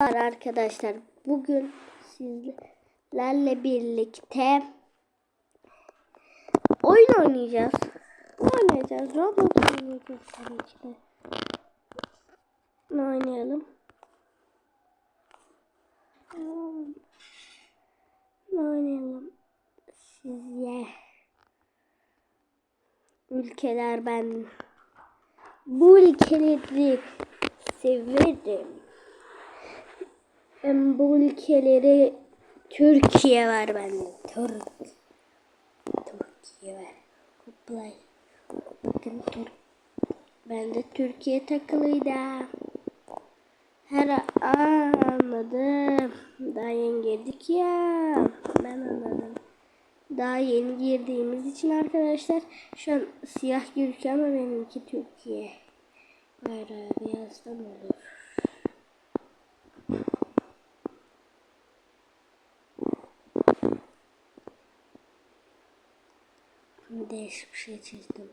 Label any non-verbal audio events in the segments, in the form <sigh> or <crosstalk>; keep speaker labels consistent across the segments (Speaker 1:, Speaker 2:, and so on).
Speaker 1: Merhabalar arkadaşlar. Bugün sizlerle birlikte oyun oynayacağız. Ne oynayacağız? Roblox oynayacağız tabii. Ne oynayalım? Ne oynayalım? Size ülkeler ben bu ülkeleri severim. Ben bu ülkeleri Türkiye var bende. Türk. Türkiye var. Kuplay. Bakın Türk. Ben de Türkiye takılıydı. Her anladım. Daha yeni girdik ya. Ben anladım. Daha yeni girdiğimiz için arkadaşlar şu an siyah gözüküyor ama benimki Türkiye. Bayrağı beyazdan olur. Değişik bir şey çizdim.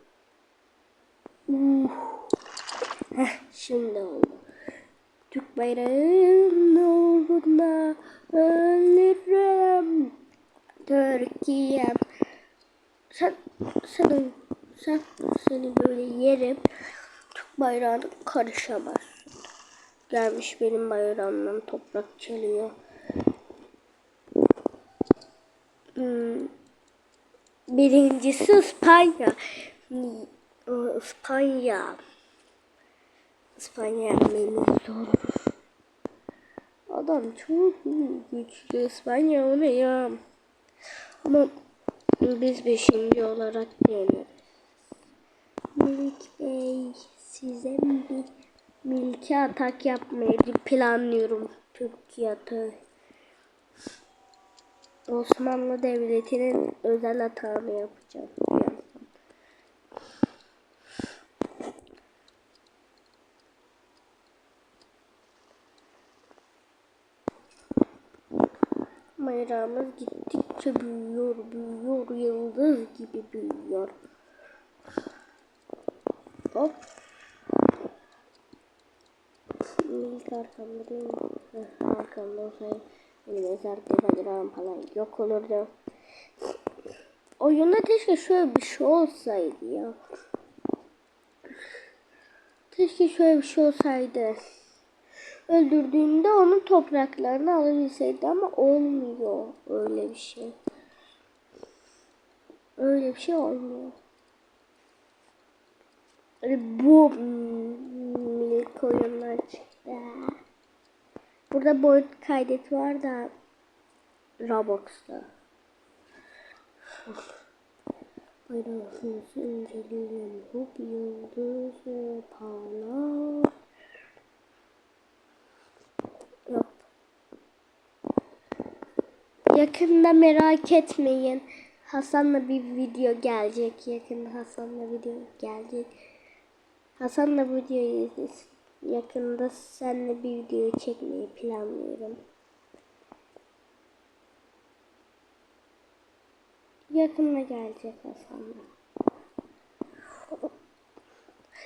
Speaker 1: Uh. Heh, şimdi oldu. Türk bayrağının uğruna ölürüm. Türkiye'm. Sen, sen, sen, seni böyle yerim. Türk bayrağına karışamazsın. Gelmiş benim bayrağımdan toprak çalıyor. Hmm. Birincisi İspanya. İspanya. İspanya beni zor. Adam çok güçlü. İspanya o ne ya? Ama biz beşinci olarak yeneriz. Melik Bey size bir milki atak yapmayı planlıyorum. Türkiye atağı. Osmanlı Devleti'nin özel atağını yapacağım. Bayrağımız gittikçe büyüyor, büyüyor, yıldız gibi büyüyor. Hop. İlk arkamda değil mi? Arkamda olsaydı benim mezarda bayrağım falan yok olurdu. Oyunda keşke şöyle bir şey olsaydı ya. Keşke şöyle bir şey olsaydı. Öldürdüğünde onun topraklarını alabilseydi ama olmuyor öyle bir şey. Öyle bir şey olmuyor. Hani bu minik oyunlar çıktı. Burada boyut kaydet var da Roblox'ta. Bayrağınızı inceleyin. Hop yıldız ve parlar. Yok. Yakında merak etmeyin. Hasan'la bir video gelecek. Yakında Hasan'la video gelecek. Hasan'la bu videoyu izlesin. Yakında seninle bir video çekmeyi planlıyorum. Yakında gelecek Hasan'la.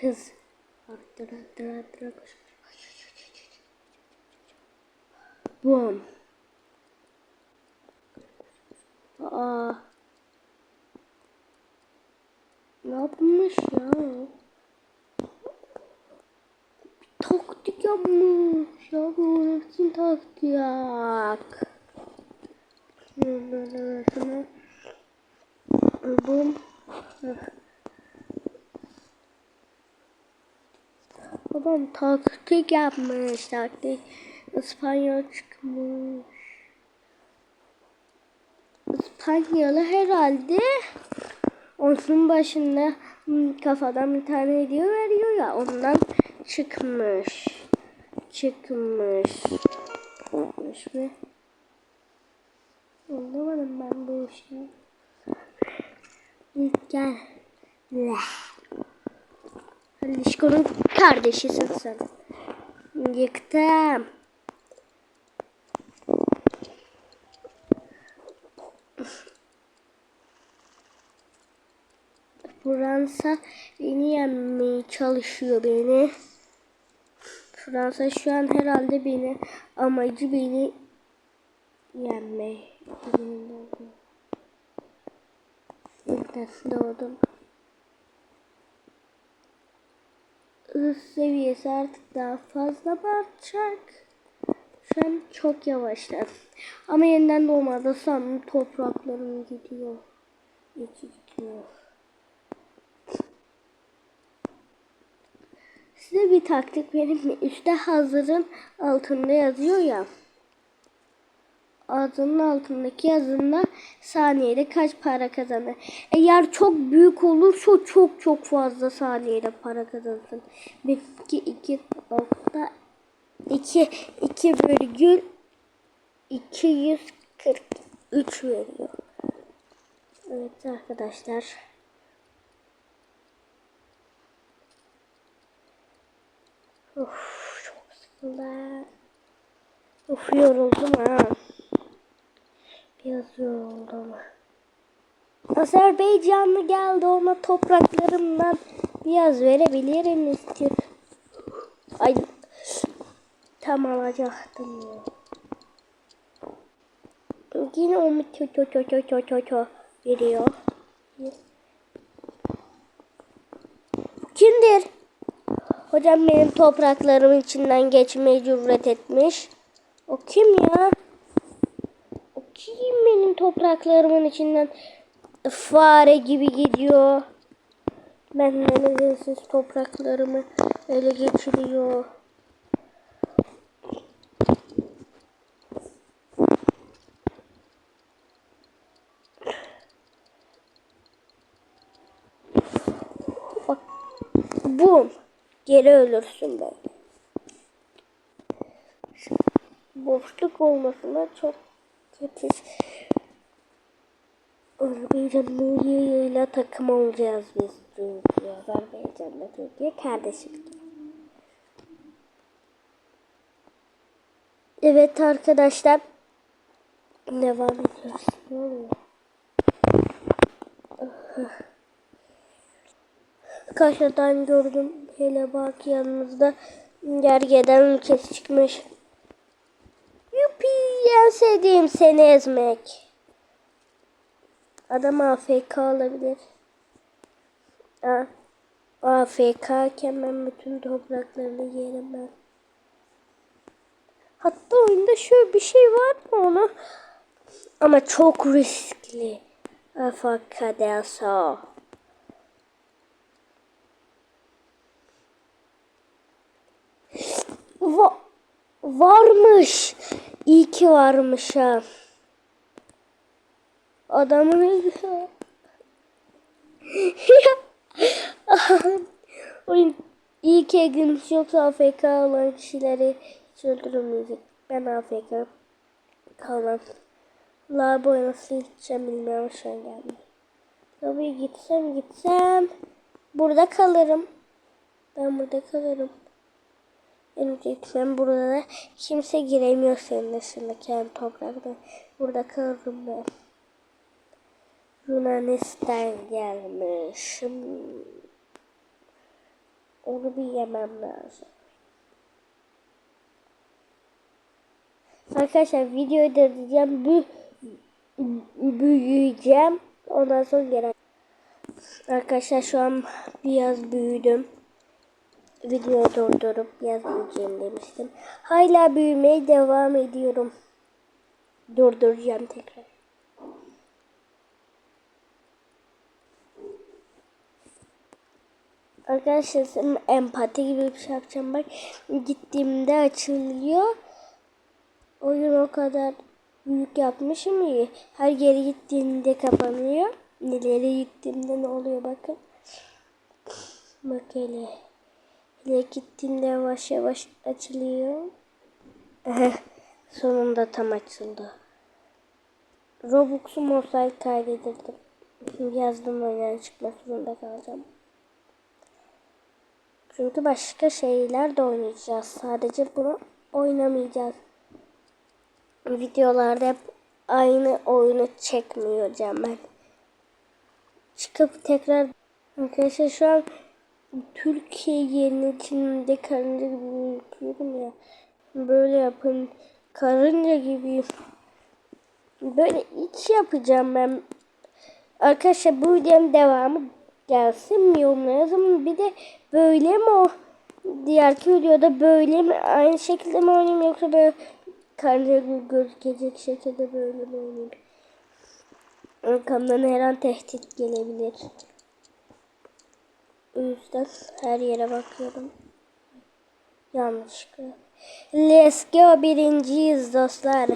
Speaker 1: Hız. Arttır arttır arttır. koş. Bum. Aa. Ne yapmış ya? taktik yapmış. Ya bu öğretsin taktik. Şunları şunu. Bum. Babam taktik yapmış. Taktik. İspanyol çıkmış. İspanyolu herhalde onun başında hmm, kafadan bir tane hediye veriyor ya ondan çıkmış. Çıkmış. Çıkmış mı? Anlamadım ben bu işi. İlk gel. Alişko'nun kardeşisin sen. Yıktım. Fransa beni yenmeye çalışıyor beni. Fransa şu an herhalde beni amacı beni yenmek. Nasıl doğdum. Hız seviyesi artık daha fazla artacak? Şu an çok yavaşlar. Ama yeniden doğmada sanırım topraklarım gidiyor. İki gidiyor. Size bir taktik vereyim mi? Üstte hazırın altında yazıyor ya. Adının altındaki yazında saniyede kaç para kazanır. Eğer çok büyük olursa çok çok fazla saniyede para kazanırsın. 1, 2, 2 nokta 2, 2 virgül 243 veriyor. Evet arkadaşlar. Of çok sıkıldı. Of yoruldum ha. Biraz yoruldum. Azerbaycanlı geldi ona topraklarımdan biraz verebilirim istiyor. Ay tam alacaktım ya. Yine o ço ço ço ço ço ço ço veriyor. Kimdir? Hocam benim topraklarımın içinden geçmeye cüret etmiş. O kim ya? O kim benim topraklarımın içinden fare gibi gidiyor. Benden izinsiz topraklarımı ele geçiriyor. Bak. Bum. Geri ölürsün böyle. Boşluk olmasına çok kötü. Azerbaycan'la ile takım olacağız biz çünkü. Azerbaycan'la Türkiye kardeşim. Evet arkadaşlar. Devam ediyoruz. Oluyor? Kaşadan gördüm. Hele bak yanımızda gergeden ülkesi çıkmış. Yupi en sevdiğim seni ezmek. Adam AFK olabilir. A AFK iken ben bütün topraklarını yerim ben. Hatta oyunda şöyle bir şey var mı onu? Ama çok riskli. AFK dersa. Va varmış. İyi ki varmış ha. Adamın <laughs> Oyun iyi ki girmiş yoksa AFK olan kişileri hiç öldürmeyecek. Ben AFK kalmam. Laboya nasıl gideceğim bilmiyorum şu an geldim. Laboya gitsem gitsem burada kalırım. Ben burada kalırım. Öncelikle burada da kimse giremiyor senin dışında kendi toprakta. Burada kalırım ben. Yunanistan gelmiş. Hmm. Onu bir yemem lazım. Arkadaşlar videoyu durduracağım. Bü büyüyeceğim. Ondan sonra gelen. Arkadaşlar şu an biraz büyüdüm. Videoyu durdurup büyüyeceğim demiştim. Hala büyümeye devam ediyorum. Durduracağım tekrar. Arkadaşlar empati gibi bir şey yapacağım bak. Gittiğimde açılıyor. Oyun o kadar büyük yapmışım ki her yere gittiğinde kapanıyor. Neleri gittiğimde ne oluyor bakın. Bak hele. Hele gittiğimde yavaş yavaş açılıyor. Sonunda tam açıldı. Robux'um olsaydı kaydedildim. Yazdım oyundan çıkmak zorunda kalacağım. Çünkü başka şeyler de oynayacağız. Sadece bunu oynamayacağız. Videolarda hep aynı oyunu çekmeyeceğim ben. Çıkıp tekrar arkadaşlar şu an Türkiye'nin içinde karınca gibi yapıyorum ya. Böyle yapın. Karınca gibi. Böyle iç yapacağım ben. Arkadaşlar bu videonun devamı gelsin mi yorumlara yazın. Bir de böyle mi o diğerki videoda böyle mi aynı şekilde mi oynayayım yoksa böyle karınca gibi gözükecek şekilde böyle mi oynayayım? Arkamdan her an tehdit gelebilir. O yüzden her yere bakıyorum. Yanlışlıkla. Let's go birinciyiz dostlar.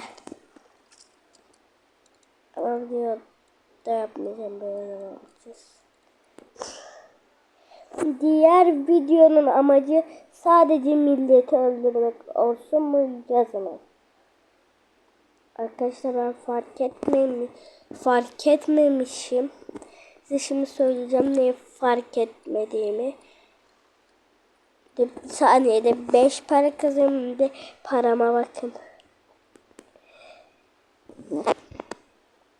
Speaker 1: Ama diyor da yapmayacağım böyle edeceğiz. Diğer videonun amacı sadece milleti öldürmek olsun mu yazın. Arkadaşlar ben fark etmemiş, fark etmemişim. Size şimdi söyleyeceğim neyi fark etmediğimi. De, saniyede 5 para kazanıyorum de parama bakın.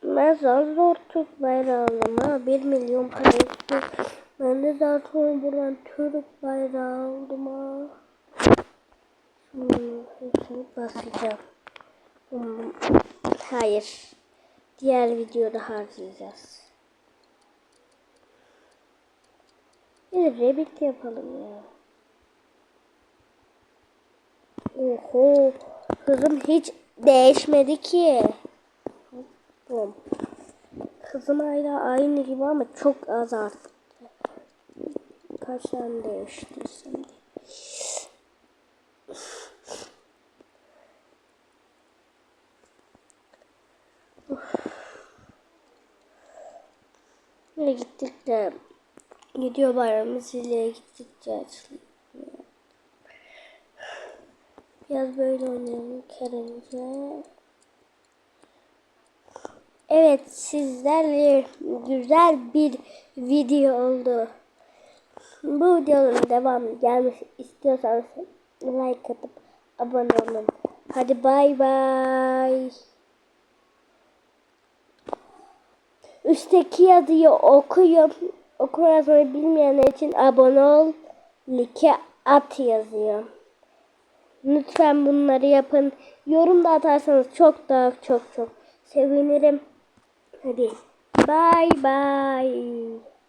Speaker 1: Ben zar zor Türk bayrağı aldım ha. 1 milyon para istiyor. Ben de zaten buradan Türk bayrağı aldım ha. Hepsini basacağım. Hmm, Hayır. Diğer videoda harcayacağız. Bir de Rabbit yapalım ya. Oho. Hızım hiç değişmedi ki. Bom. Hızım hala aynı gibi ama çok az arttı. Kaç tane değiştirsem de. Böyle gittikçe gidiyor bayramı zileye gittikçe açılıyor. Biraz böyle oynayalım karınca. Evet sizlerle güzel bir video oldu. Bu videonun devamı gelmesi istiyorsanız like atıp abone olun. Hadi bay bay. Üstteki yazıyı okuyun. Okuma yazmayı bilmeyenler için abone ol. Like at yazıyor. Lütfen bunları yapın. Yorum da atarsanız çok daha çok çok sevinirim. Hadi. Bye bye.